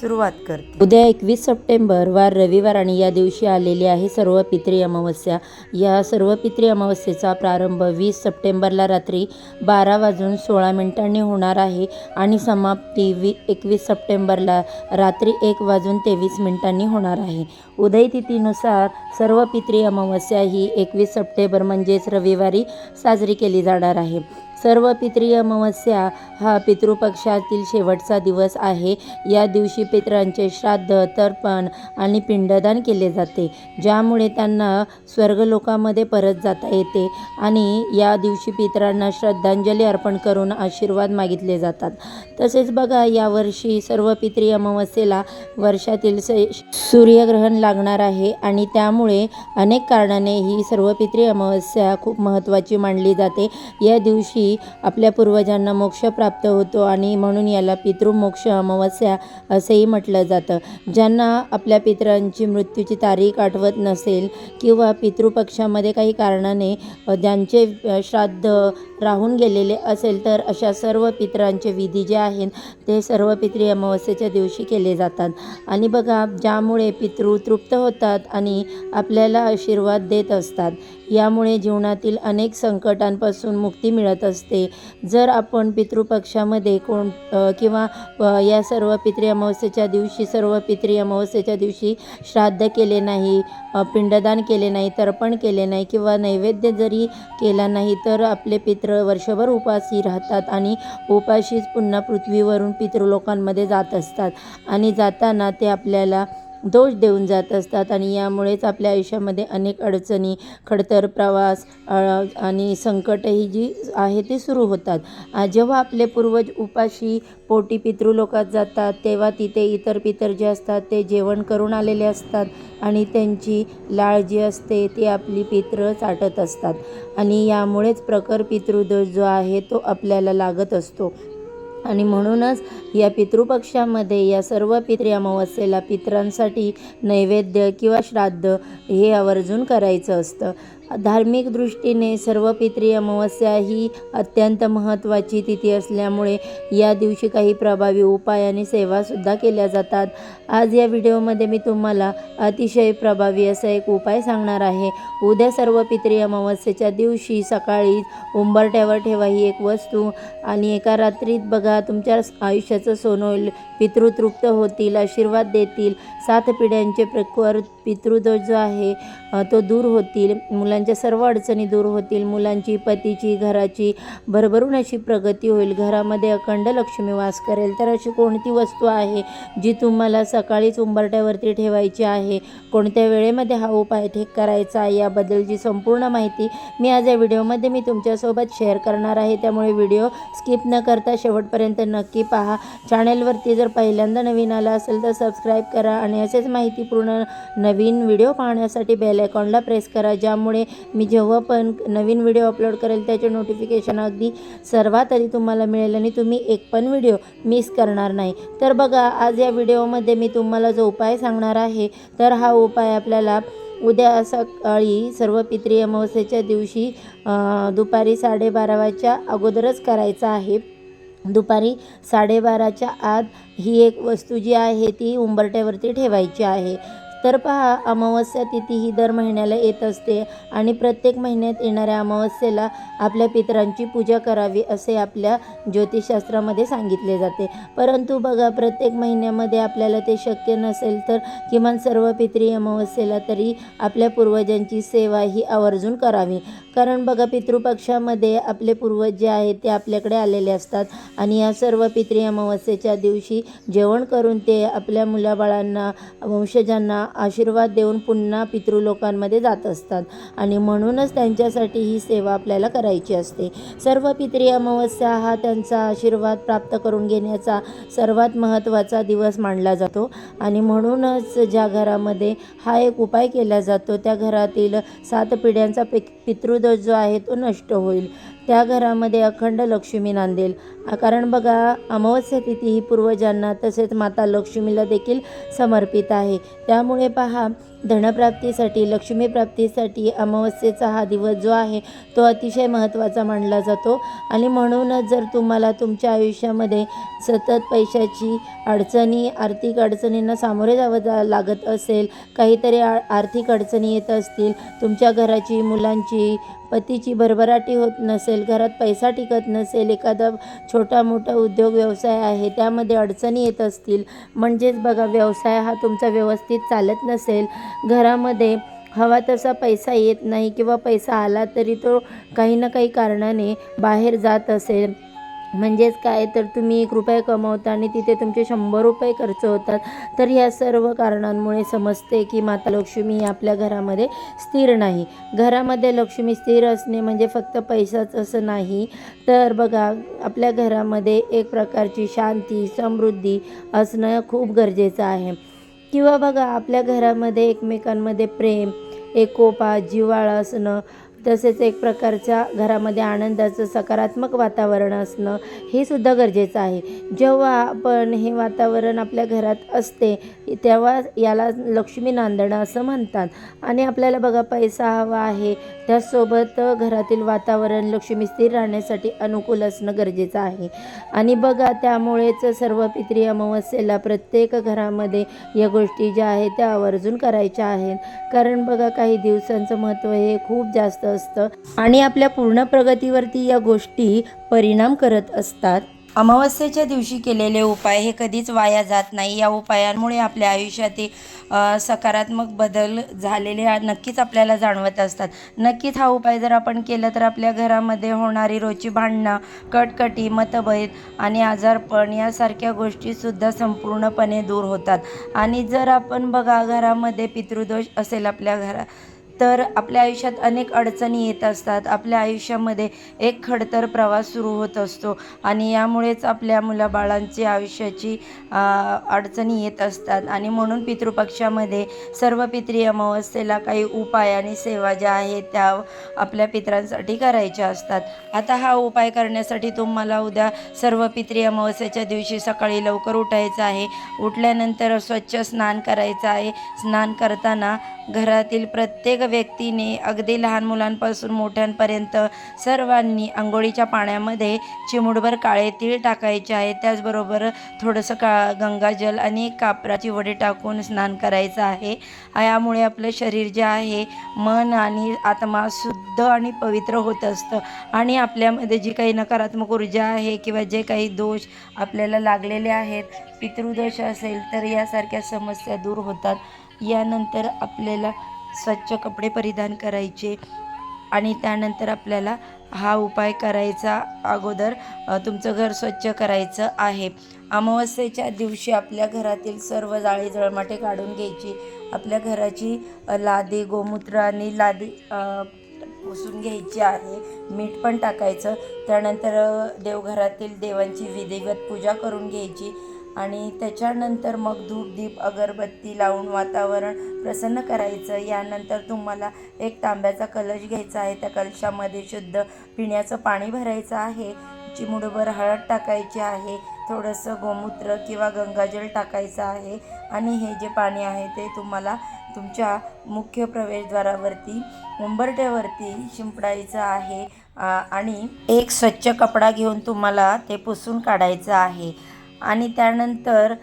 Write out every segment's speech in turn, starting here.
सुरुवात करते. उद्या एकवीस सप्टेंबर वार रविवार आणि या दिवशी आलेली आहे सर्व पित्री अमावस्या. या सर्व पित्री अमावस्येचा प्रारंभ वीस सप्टेंबरला रात्री बारा वाजून सोळा मिनिटांनी होणार आहे आणि समाप्ती वी एकवीस सप्टेंबरला रात्री एक वाजून तेवीस मिनिटांनी होणार आहे. उदय तिथीनुसार सर्व पित्री अमावस्या ही एकवीस सप्टेंबर म्हणजेच रविवारी साजरी केली जाणार आहे. सर्व पितृ अमावस्या हा पितृपक्षातील शेवटचा दिवस आहे. या दिवशी पितरांचे श्राद्ध तर्पण आणि पिंडदान केले जाते ज्यामुळे त्यांना स्वर्गलोकामध्ये परत जाता येते आणि या दिवशी पितरांना श्रद्धांजली अर्पण करून आशीर्वाद मागितले जातात. तसेच बघा यावर्षी सर्व पितृ अमावस्येला वर्षातील से सूर्यग्रहण लागणार आहे आणि त्यामुळे अनेक कारणाने ही सर्व पितृ अमावस्या खूप महत्त्वाची मानली जाते. या दिवशी आपल्या पूर्वजांना मोक्ष प्राप्त होतो आणि म्हणून याला पितृमोक्ष अमावस्या असेही म्हटलं जातं. ज्यांना आपल्या पितरांची मृत्यूची तारीख आठवत नसेल किंवा पितृपक्षामध्ये काही कारणाने ज्यांचे श्राद्ध राहून गेलेले असेल तर अशा सर्व पितरांचे विधी जे आहेत ते सर्व पितृ अमावस्येच्या दिवशी केले जातात. आणि बघा ज्यामुळे पितृ तृप्त होतात आणि आपल्याला आशीर्वाद देत असतात. यामुळे जीवनातील अनेक संकटांपासून मुक्ती मिळत असते. जर आपण पितृपक्षामध्ये कोण किंवा या सर्व पितृ अमावस्येच्या दिवशी सर्व पितृ अमावस्येच्या दिवशी श्राद्ध केले नाही पिंडदान केले नाही तर्पण केले नाही किंवा नैवेद्य जरी केला नाही तर आपले पितृ वर्षभर उपाशी राहतात आणि उपाशीच पुन्हा पृथ्वीवरून पितृलोकांमध्ये जात असतात. आणि जाताना ते आपल्याला दोष देऊन जात असतात आणि यामुळेच आपल्या आयुष्यामध्ये अनेक अडचणी खडतर प्रवास आणि संकटही जी आहे ती सुरू होतात. जेव्हा आपले पूर्वज उपाशी पोटी पितृलोकात जातात तेव्हा तिथे इतर पितर जे असतात ते जेवण करून आलेले असतात आणि त्यांची लाळ जी असते ती आपली पित्र चाटत असतात. आणि यामुळेच प्रखर पितृदोष जो आहे तो आपल्याला लागत असतो. आणि म्हणूनच या पितृपक्षामध्ये या सर्व पितृ अमावस्येला पितरांसाठी नैवेद्य किंवा श्राद्ध हे आवर्जून करायचं असतं. धार्मिक दृष्टीने सर्व पितृ अमावस्या ही अत्यंत महत्त्वाची तिथी असल्यामुळे या दिवशी काही प्रभावी उपाय आणि सेवासुद्धा केल्या जातात. आज या व्हिडिओमध्ये मी तुम्हाला अतिशय प्रभावी असा एक उपाय सांगणार आहे. उद्या सर्व पितृ अमावस्येच्या दिवशी सकाळी उंबरट्यावर ठेवा ही एक वस्तू आणि एका रात्रीत बघा तुमच्या आयुष्याचं सोनं होईल पितृतृप्त होतील आशीर्वाद देतील. सात पिढ्यांचे प्रकार पितृदोष जो आहे तो दूर होतील. मुलांच्या सर्व अडचणी दूर होतील. मुलांची पतीची घराची भरभरून अशी प्रगती होईल. घरामध्ये अखंड लक्ष्मी वास करेल. तर अशी कोणती वस्तू आहे जी तुम्हाला सकाळीच उंबरट्यावरती ठेवायची आहे? कोणत्या वेळेमध्ये हा उपाय ठीक करायचा आहे? याबद्दलची संपूर्ण माहिती मी आज या व्हिडिओमध्ये मी तुमच्यासोबत शेअर करणार आहे. त्यामुळे व्हिडिओ स्किप न करता शेवटपर्यंत नक्की पहा. चॅनलवरती जर जर पहिल्यांदा नवीन आला असेल तर सबस्क्राईब करा आणि असेच माहितीपूर्ण नवीन व्हिडिओ पाहण्यासाठी बेल आयकॉनला प्रेस करा ज्यामुळे मी जेव्हा पण नवीन व्हिडिओ अपलोड करेल त्याचे नोटिफिकेशन अगदी सर्वात आधी तुम्हाला मिळेल आणि तुम्ही एक पण व्हिडिओ मिस करणार नाही. तर बघा आज या व्हिडिओमध्ये मी तुम्हाला जो उपाय सांगणार आहे तर हा उपाय आपल्याला उद्या सकाळी सर्व पित्री अमावस्येच्या दिवशी दुपारी साडेबारा वाजच्या अगोदरच करायचा आहे. दुपारी साडेबाराच्या आत ही एक वस्तू जी आहे ती उंबरट्यावरती ठेवायची आहे. तर पहा अमावस्या तिथी ही दर महिन्याला येत असते आणि प्रत्येक महिन्यात येणाऱ्या अमावस्येला आपल्या पितरांची पूजा करावी असे आपल्या ज्योतिषशास्त्रामध्ये सांगितले जाते. परंतु बघा प्रत्येक महिन्यामध्ये आपल्याला ते शक्य नसेल तर किमान सर्व पितरी अमावस्येला तरी आपल्या पूर्वजांची सेवा ही आवर्जून करावी. कारण बघा पितृपक्षामध्ये आपले पूर्वज जे आहेत ते आपल्याकडे आलेले असतात आणि या सर्व पितृ अमावस्येच्या दिवशी जेवण करून ते आपल्या मुलाबाळांना वंशजांना आशीर्वाद देऊन पुन्हा पितृलोकांमध्ये जात असतात. आणि म्हणूनच त्यांच्यासाठी ही सेवा आपल्याला करायची असते. सर्व पितरी अमावस्या हा त्यांचा आशीर्वाद प्राप्त करून घेण्याचा सर्वात महत्त्वाचा दिवस मानला जातो. आणि म्हणूनच ज्या घरामध्ये हा एक उपाय केला जातो त्या घरातील सात पिढ्यांचा पिक पितृदोष जो आहे तो नष्ट होईल. त्या घरामध्ये अखंड लक्ष्मी नांदेल. कारण बघा अमावस्या तिथी ही पूर्वजांना तसेच माता लक्ष्मीला देखील समर्पित आहे. त्यामुळे पहा धनप्राप्तीसाठी लक्ष्मीप्राप्तीसाठी अमावस्येचा हा दिवस जो आहे तो अतिशय महत्त्वाचा मानला जातो. आणि म्हणूनच जर तुम्हाला तुमच्या आयुष्यामध्ये सतत पैशाची अडचणी आर्थिक अडचणींना सामोरे जावं जा लागत असेल काहीतरी आ आर्थिक अडचणी येत असतील तुमच्या घराची मुलांची पतीची भरभराटी होत नसेल घरात पैसा टिकत नसेल एखादा छोटा मोठा उद्योग व्यवसाय आहे त्यामध्ये अडचणी येत असतील म्हणजेच बघा व्यवसाय हा तुमचा व्यवस्थित चालत नसेल घरामध्ये हवा तसा पैसा येत नाही किंवा पैसा आला तरी तो काही ना काही कारणाने बाहेर जात असेल. म्हणजेच काय? तर तुम्ही एक रुपये कमवता आणि तिथे तुमचे शंभर रुपये खर्च होतात. तर या सर्व कारणांमुळे समजते की माता लक्ष्मी आपल्या घरामध्ये स्थिर नाही. घरामध्ये लक्ष्मी स्थिर असणे म्हणजे फक्त पैसाच असं नाही. तर बघा आपल्या घरामध्ये एक प्रकारची शांती समृद्धी असणं खूप गरजेचं आहे. किंवा बघा आपल्या घरामध्ये एकमेकांमध्ये प्रेम एकोपा जिव्हाळा असणं तसेच एक प्रकारच्या घरामध्ये आनंदाचं सकारात्मक वातावरण असणं हे सुद्धा गरजेचं आहे. जेव्हा आपण हे वातावरण आपल्या घरात असते तेव्हा याला लक्ष्मी नांदणं असं म्हणतात. आणि आपल्याला बघा पैसा हवा आहे त्याचसोबत घरातील वातावरण लक्ष्मी स्थिर राहण्यासाठी अनुकूल असणं गरजेचं आहे. आणि बघा त्यामुळेच सर्व पित्री अमावस्येला प्रत्येक घरामध्ये या गोष्टी ज्या आहेत त्या आवर्जून करायच्या आहेत. कारण बघा काही दिवसांचं महत्त्व हे खूप जास्त असतं आणि आपल्या पूर्ण प्रगतीवरती या गोष्टी परिणाम करत असतात. अमावस्येच्या दिवशी केलेले उपाय हे कधीच वाया जात नाही. या उपायांमुळे आपल्या आयुष्यातील सकारात्मक बदल झालेले नक्कीच आपल्याला जाणवत असतात. नक्कीच हा उपाय जर आपण केला तर आपल्या घरामध्ये होणारी रोजची भांडणं कटकटी मतभेद आणि आजारपण यासारख्या गोष्टीसुद्धा संपूर्णपणे दूर होतात. आणि जर आपण बघा घरामध्ये पितृदोष असेल आपल्या घरा तर आपल्या आयुष्यात अनेक अडचणी येत असतात. आपल्या आयुष्यामध्ये एक खडतर प्रवास सुरू होत असतो आणि यामुळेच आपल्या मुलाबाळांची आयुष्याची अडचणी येत असतात. आणि म्हणून पितृपक्षामध्ये सर्व पितरी अमावस्येला काही उपाय आणि सेवा ज्या आहेत त्या आपल्या पितरांसाठी करायच्या असतात. आता हा उपाय करण्यासाठी तुम्हाला उद्या सर्व पितरी अमावस्येच्या दिवशी सकाळी लवकर उठायचं आहे. उठल्यानंतर स्वच्छ स्नान करायचं आहे. स्नान करताना घरातील प्रत्येक व्यक्तीने अगदी लहान मुलांपासून मोठ्यांपर्यंत सर्वांनी आंघोळीच्या पाण्यामध्ये चिमुडभर काळे तीळ टाकायचे आहे. त्याचबरोबर थोडंसं का गंगाजल आणि कापराची वडी टाकून स्नान करायचं आहे. यामुळे आपलं शरीर जे आहे मन आणि आत्मा शुद्ध आणि पवित्र होत असतं. आणि आपल्यामध्ये जी काही नकारात्मक ऊर्जा आहे किंवा जे काही दोष आपल्याला लागलेले आहेत पितृदोष असेल तर यासारख्या समस्या दूर होतात. यानंतर आपल्याला स्वच्छ कपडे परिधान करायचे आणि त्यानंतर आपल्याला हा उपाय करायचा अगोदर तुमचं घर स्वच्छ करायचं आहे. अमावस्येच्या दिवशी आपल्या घरातील सर्व जाळी जळमाटे काढून घ्यायची. आपल्या घराची लादी गोमूत्र आणि लादी पुसून घ्यायची आहे. मीठ पण टाकायचं. त्यानंतर देवघरातील देवांची विधिवत पूजा करून घ्यायची. आणि त्याच्यानंतर मग धूप दीप अगरबत्ती लावून वातावरण प्रसन्न करायचं. यानंतर तुम्हाला एक तांब्याचा कलश घ्यायचा आहे. त्या कलशामध्ये शुद्ध पिण्याचं पाणी भरायचं आहे. चिमुडभर हळद टाकायची आहे. थोडंसं गोमूत्र किंवा गंगाजल टाकायचं आहे. आणि हे जे पाणी आहे ते तुम्हाला तुमच्या मुख्य प्रवेशद्वारावरती उंबरट्यावरती शिंपडायचं आहे. आणि एक स्वच्छ कपडा घेऊन तुम्हाला ते पुसून काढायचं आहे. आणि त्यानंतर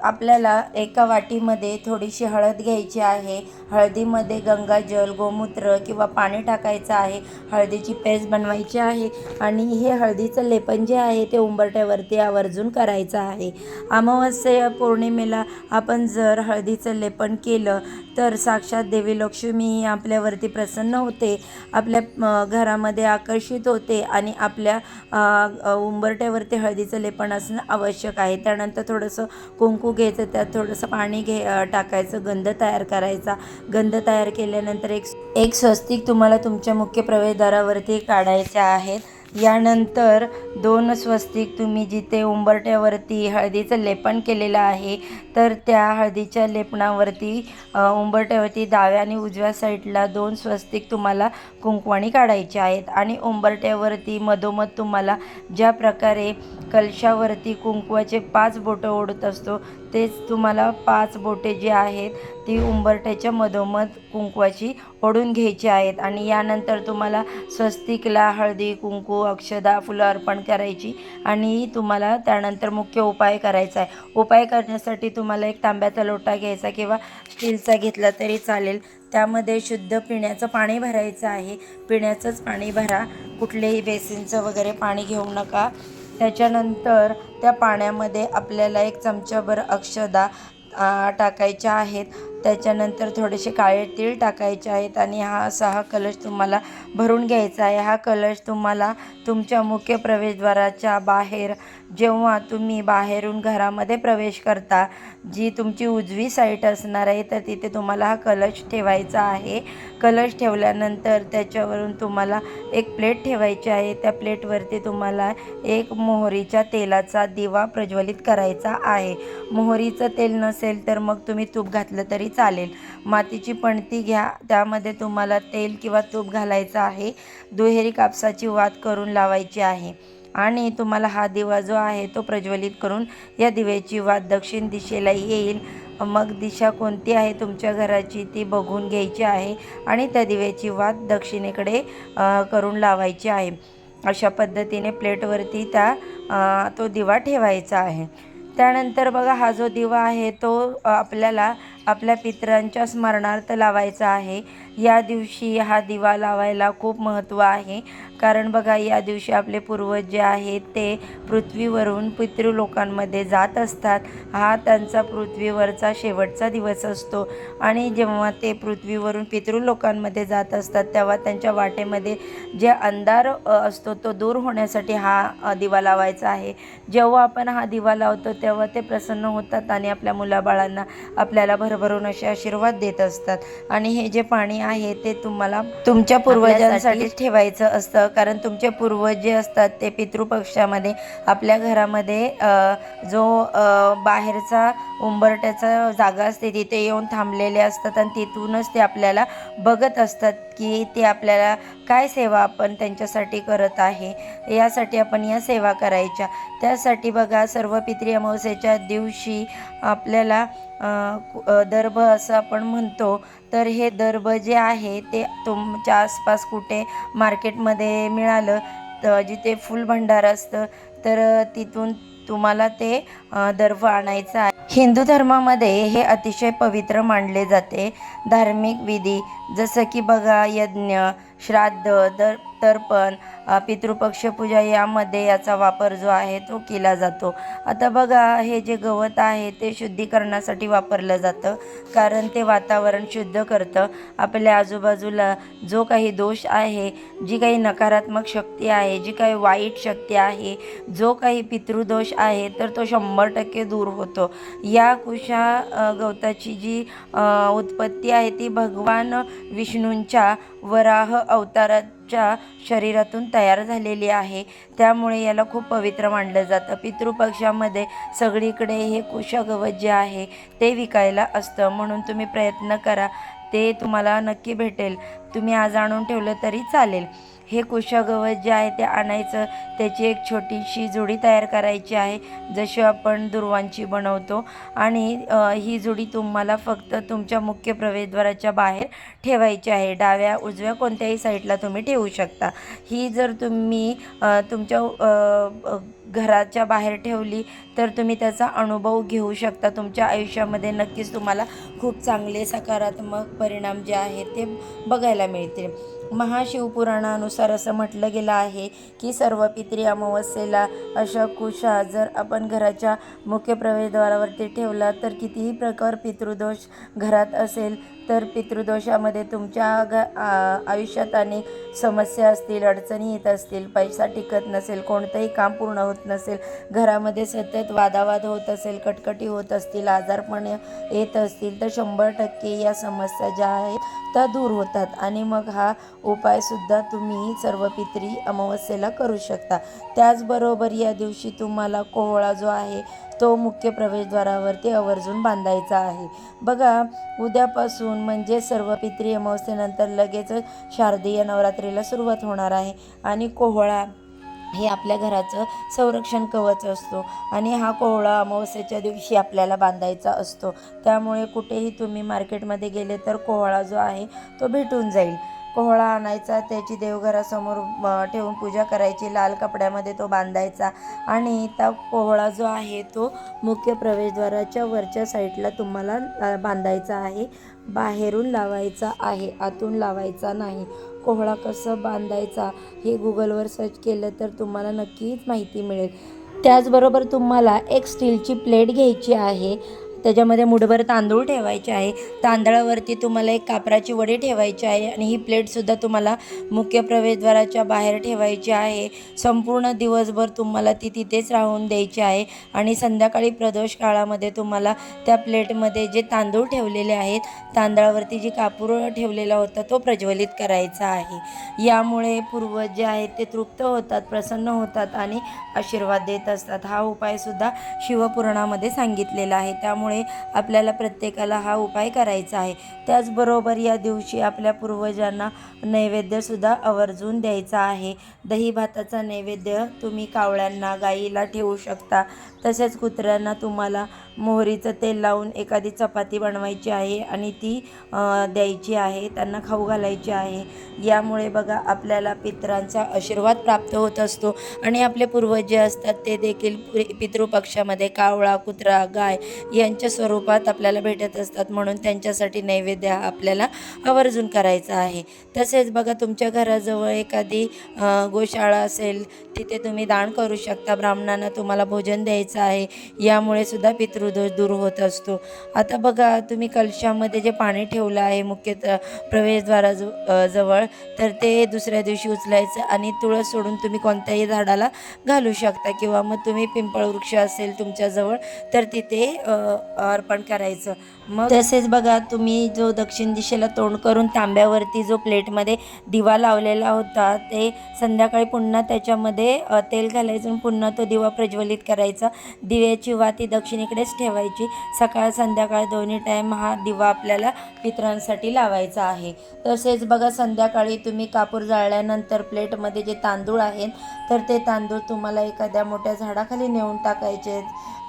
आपल्याला एका वाटीमध्ये थोडीशी हळद घ्यायची आहे. हळदीमध्ये गंगाजल गोमूत्र किंवा पाणी टाकायचं आहे. हळदीची पेस्ट बनवायची आहे आणि हे हळदीचं लेपन जे आहे ते उंबरट्यावरती आवर्जून करायचं आहे. अमावस्या पौर्णिमेला आपण जर हळदीचं लेपन केलं तर साक्षात देवी लक्ष्मी ही आपल्यावरती प्रसन्न होते आपल्या घरामध्ये आकर्षित होते आणि आपल्या उंबरट्यावरती हळदीचं लेपण असणं आवश्यक आहे. त्यानंतर थोडंसं कुंकू घ्यायचं त्यात थोडंसं पाणी घे टाकायचं गंध तयार करायचा. गंध तयार केल्यानंतर एक एक स्वस्तिक तुम्हाला तुमच्या मुख्य प्रवेशद्वारावरती काढायचे आहेत. यानंतर दोन स्वस्तिक तुम्ही जिथे उंबरट्यावरती हळदीचं लेपन केलेलं आहे तर त्या हळदीच्या लेपणावरती उंबरट्यावरती डाव्या आणि उजव्या साईडला दोन स्वस्तिक तुम्हाला कुंकवाणी काढायचे आहेत आणि उंबरट्यावरती मधोमध तुम्हाला ज्या प्रकारे कलशावरती कुंकवाचे पाच बोटं ओढत असतो तेच तुम्हाला पाच बोटे जी आहेत ती उंबरठ्याच्या मधोमध कुंकवाची ओढून घ्यायची आहेत. आणि यानंतर तुम्हाला स्वस्तिकला हळदी कुंकू अक्षदा फुलं अर्पण करायची. आणि तुम्हाला त्यानंतर मुख्य उपाय करायचा आहे. उपाय करण्यासाठी तुम्हाला एक तांब्याचा लोटा घ्यायचा किंवा स्टीलचा घेतला तरी चालेल. त्यामध्ये शुद्ध पिण्याचं पाणी भरायचं आहे. पिण्याचंच पाणी भरा. कुठलेही बेसिनचं वगैरे पाणी घेऊ नका. त्याच्यानंतर त्या पाण्यामध्ये आपल्याला एक चमचाभर अक्षदा टाकायच्या आहेत. त्याच्यानंतर थोडेसे काळे तीळ टाकायचे आहेत आणि हा असा हा कलश तुम्हाला भरून घ्यायचा आहे. हा कलश तुम्हाला तुमच्या मुख्य प्रवेशद्वाराच्या बाहेर जेव्हा तुम्ही बाहेरून घरामध्ये प्रवेश करता जी तुमची उजवी साईट असणार आहे तर तिथे तुम्हाला हा कलश ठेवायचा आहे. कलश ठेवल्यानंतर त्याच्यावरून तुम्हाला एक प्लेट ठेवायची आहे. त्या प्लेटवरती तुम्हाला एक मोहरीच्या तेलाचा दिवा प्रज्वलित करायचा आहे. मोहरीचं तेल नसेल तर मग तुम्ही तूप घातलं तरी चालेल. मातीची पणती घ्या. त्यामध्ये तुम्हाला तेल किंवा तूप घालायचं आहे. दुहेरी कापसाची वात करून लावायची आहे. आणि तुम्हाला हा दिवा जो आहे तो प्रज्वलित करून या दिव्याची वात दक्षिण दिशेला येईल. मग दिशा कोणती आहे तुमच्या घराची ती बघून घ्यायची आहे. आणि त्या दिव्याची वात दक्षिणेकडे करून लावायची आहे. अशा पद्धतीने प्लेटवरती त्या तो दिवा ठेवायचा आहे. त्यानंतर बघा हा जो दिवा आहे तो आपल्याला आपल्या पितरांच्या स्मरणार्थ लावायचा आहे. या दिवशी हा दिवा लावायला खूप महत्त्व आहे. कारण बघा या दिवशी आपले पूर्वज जे आहेत ते पृथ्वीवरून पितृलोकांमध्ये जात असतात. हा त्यांचा पृथ्वीवरचा शेवटचा दिवस असतो. आणि जेव्हा ते पृथ्वीवरून पितृलोकांमध्ये जात असतात तेव्हा त्यांच्या वाटेमध्ये जे अंधार असतो तो दूर होण्यासाठी हा दिवा लावायचा आहे. जेव्हा आपण हा दिवा लावतो तेव्हा ते प्रसन्न होतात आणि आपल्या मुलाबाळांना आपल्याला भरभरून असे आशीर्वाद देत असतात. आणि हे जे पाणी आहे ते तुम्हाला तुमच्या पूर्वजांसाठी ठेवायचं असतं. कारण तुमचे पूर्वज जे असतात ते पितृपक्षामध्ये आपल्या घरामध्ये जो बाहेरचा उंबरट्याचा जागा असते तिथे येऊन थांबलेले असतात आणि तिथूनच ते आपल्याला बघत असतात की ते आपल्याला काय सेवा आपण त्यांच्यासाठी करत आहे. यासाठी आपण या सेवा करायच्या. त्यासाठी बघा सर्व पितृ अमावस्येच्या दिवशी आपल्याला दर्भ असं आपण म्हणतो. तर हे दर्ब जे आहे ते तुमच्या आसपास कुठे मार्केटमध्ये मिळालं तर जिथे फुल भंडार असतं तर तिथून तुम्हाला ते दर्ब आणायचं आहे. हिंदू धर्मामध्ये हे अतिशय पवित्र मानले जाते. धार्मिक विधी जसं की बघा यज्ञ श्राद्ध दर नंतर पण पितृपक्ष पूजा यामध्ये याचा वापर जो आहे तो केला जातो. आता बघा हे जे गवत आहे ते शुद्धीकरणासाठी वापरलं जातं. कारण ते वातावरण शुद्ध करतं. आपल्या आजूबाजूला जो काही दोष आहे जी काही नकारात्मक शक्ती आहे जी काही वाईट शक्ती आहे जो काही पितृदोष आहे तर तो शंभर टक्के दूर होतो. या कुशा गवताची जी उत्पत्ती आहे ती भगवान विष्णूंच्या वराह अवतारात अवताराच्या शरीरातून तयार झालेली आहे. त्यामुळे याला खूप पवित्र मानलं जातं. पितृपक्षामध्ये सगळीकडे हे कुशगवत जे आहे. ते विकायला असतं. म्हणून तुम्ही प्रयत्न करा. ते तुम्हाला नक्की भेटेल. तुम्ही आज आणून ठेवलं तरी चालेल. हे कुशागवत जे आहे ते आणायचं त्याची एक छोटीशी जुडी तयार करायची आहे जशी आपण दुर्वांची बनवतो. आणि ही जुडी तुम्हाला फक्त तुमच्या मुख्य प्रवेशद्वाराच्या बाहेर ठेवायची आहे. डाव्या उजव्या कोणत्याही साईडला तुम्ही ठेवू शकता. ही जर तुम्ही तुमच्या घराच्या बाहेर ठेवली तर तुम्ही त्याचा अनुभव घेऊ शकता. तुमच्या आयुष्यामध्ये नक्कीच तुम्हाला खूप चांगले सकारात्मक परिणाम जे आहेत ते बघायला मिळतील. महाशिवपुराणानुसार असं म्हटलं गेलं आहे की सर्व पित्री अमावस्येला अशा कुशा जर आपण घराच्या मुख्य प्रवेशद्वारावरती ठेवला तर कितीही प्रकार पितृदोष घरात असेल तर पितृदोषामध्ये तुमच्या ग आयुष्यात अनेक समस्या असतील अडचणी येत असतील पैसा टिकत नसेल कोणतंही काम पूर्ण होत नसेल घरामध्ये सतत वादावाद होत असेल कटकटी होत असतील आजारपण येत असतील तर शंभर टक्के या समस्या ज्या आहेत त्या दूर होतात. आणि मग हा उपायसुद्धा तुम्ही सर्व पित्री अमावस्येला करू शकता. त्याचबरोबर या दिवशी तुम्हाला कोहळा जो आहे तो मुख्य प्रवेशद्वारावरती आवर्जून बांधायचा आहे. बघा उद्यापासून म्हणजे सर्व पित्री अमावस्येनंतर लगेच शारदीय नवरात्रीला सुरुवात होणार आहे आणि कोहळा हे आपल्या घराचं संरक्षण कवच असतो आणि हा कोहळा अमावस्येच्या दिवशी आपल्याला बांधायचा असतो. त्यामुळे कुठेही तुम्ही मार्केटमध्ये गेले तर कोहळा जो आहे तो भेटून जाईल. कोहळा आणायचा त्याची देवघरासमोर ठेवून पूजा करायची लाल कपड्यामध्ये तो बांधायचा आणि त्या कोहळा जो आहे तो मुख्य प्रवेशद्वाराच्या वरच्या साईडला तुम्हाला बांधायचा आहे. बाहेरून लावायचा आहे आतून लावायचा नाही. कोहळा कसं बांधायचा हे गुगलवर सर्च केलं तर तुम्हाला नक्कीच माहिती मिळेल. त्याचबरोबर तुम्हाला एक स्टीलची प्लेट घ्यायची आहे. त्याच्यामध्ये मुठभर तांदूळ ठेवायचे आहे. तांदळावरती तुम्हाला एक कापराची वडी ठेवायची आहे आणि ही प्लेटसुद्धा तुम्हाला मुख्य प्रवेशद्वाराच्या बाहेर ठेवायची आहे. संपूर्ण दिवसभर तुम्हाला ती तिथेच राहून द्यायची आहे आणि संध्याकाळी प्रदोष काळामध्ये तुम्हाला त्या प्लेटमध्ये जे तांदूळ ठेवलेले आहेत तांदळावरती जी कापूर ठेवलेला होता तो प्रज्वलित करायचा आहे. यामुळे पूर्वज जे आहेत ते तृप्त होतात प्रसन्न होतात आणि आशीर्वाद देत असतात. हा उपायसुद्धा शिवपुराणामध्ये सांगितलेला आहे. त्यामुळे आपल्याला प्रत्येकाला हा उपाय करायचा आहे. त्याचबरोबर या दिवशी आपल्या पूर्वजांना नैवेद्यसुद्धा आवर्जून द्यायचा आहे. दही भाताचा नैवेद्य तुम्ही कावळ्यांना गाईला ठेवू शकता. तसेच कुत्र्यांना तुम्हाला मोहरीचं तेल लावून एखादी चपाती बनवायची आहे आणि ती द्यायची आहे त्यांना खाऊ घालायची आहे. यामुळे बघा आपल्याला पितरांचा आशीर्वाद प्राप्त होत असतो. आणि आपले पूर्वज जे असतात ते देखील पितृपक्षामध्ये कावळा कुत्रा गाय यांच्या स्वरूपात आपल्याला भेटत असतात. म्हणून त्यांच्यासाठी नैवेद्य हा आपल्याला आवर्जून करायचा आहे. तसेच बघा तुमच्या घराजवळ एखादी गोशाळा असेल तिथे तुम्ही दान करू शकता. ब्राह्मणांना तुम्हाला भोजन द्यायचं आहे. यामुळे सुद्धा पितृदोष दूर होत असतो. आता बघा तुम्ही कलशामध्ये जे पाणी ठेवलं आहे मुख्य प्रवेशद्वारा जवळ तर ते दुसऱ्या दिवशी उचलायचं आणि तुळस सोडून तुम्ही कोणत्याही झाडाला घालू शकता किंवा मग तुम्ही पिंपळ वृक्ष असेल तुमच्याजवळ तर तिथे अर्पण करायचं. मग? तसेच बघा तुम्ही जो दक्षिण दिशेला तोंड करून तांब्यावरती जो प्लेटमध्ये दिवा लावलेला होता ते संध्याकाळी पुन्हा त्याच्यामध्ये तेल घालायचं आणि पुन्हा तो दिवा प्रज्वलित करायचा. दिव्याची वाती दक्षिणेकडेच ठेवायची. सकाळ संध्याकाळ दोन्ही टाईम हा दिवा आपल्याला पितरांसाठी लावायचा आहे. तसेच बघा संध्याकाळी तुम्ही कापूर जाळल्यानंतर प्लेटमध्ये जे तांदूळ आहेत तर ते तांदूळ तुम्हाला एखाद्या मोठ्या झाडाखाली नेऊन टाकायचे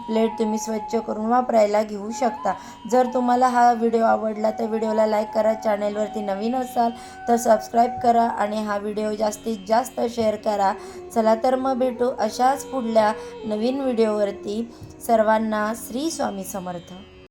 प्लेट तुम्ही स्वच्छ करून वापरायला घेऊ शकता. जर तुम्हाला हा व्हिडिओ आवडला तर व्हिडिओला लाईक करा चॅनेलवरती नवीन असाल तर सबस्क्राईब करा आणि हा व्हिडिओ जास्तीत जास्त शेअर करा. चला तर मग भेटू अशाच पुढल्या नवीन व्हिडिओवरती. सर्वांना श्री स्वामी समर्थ.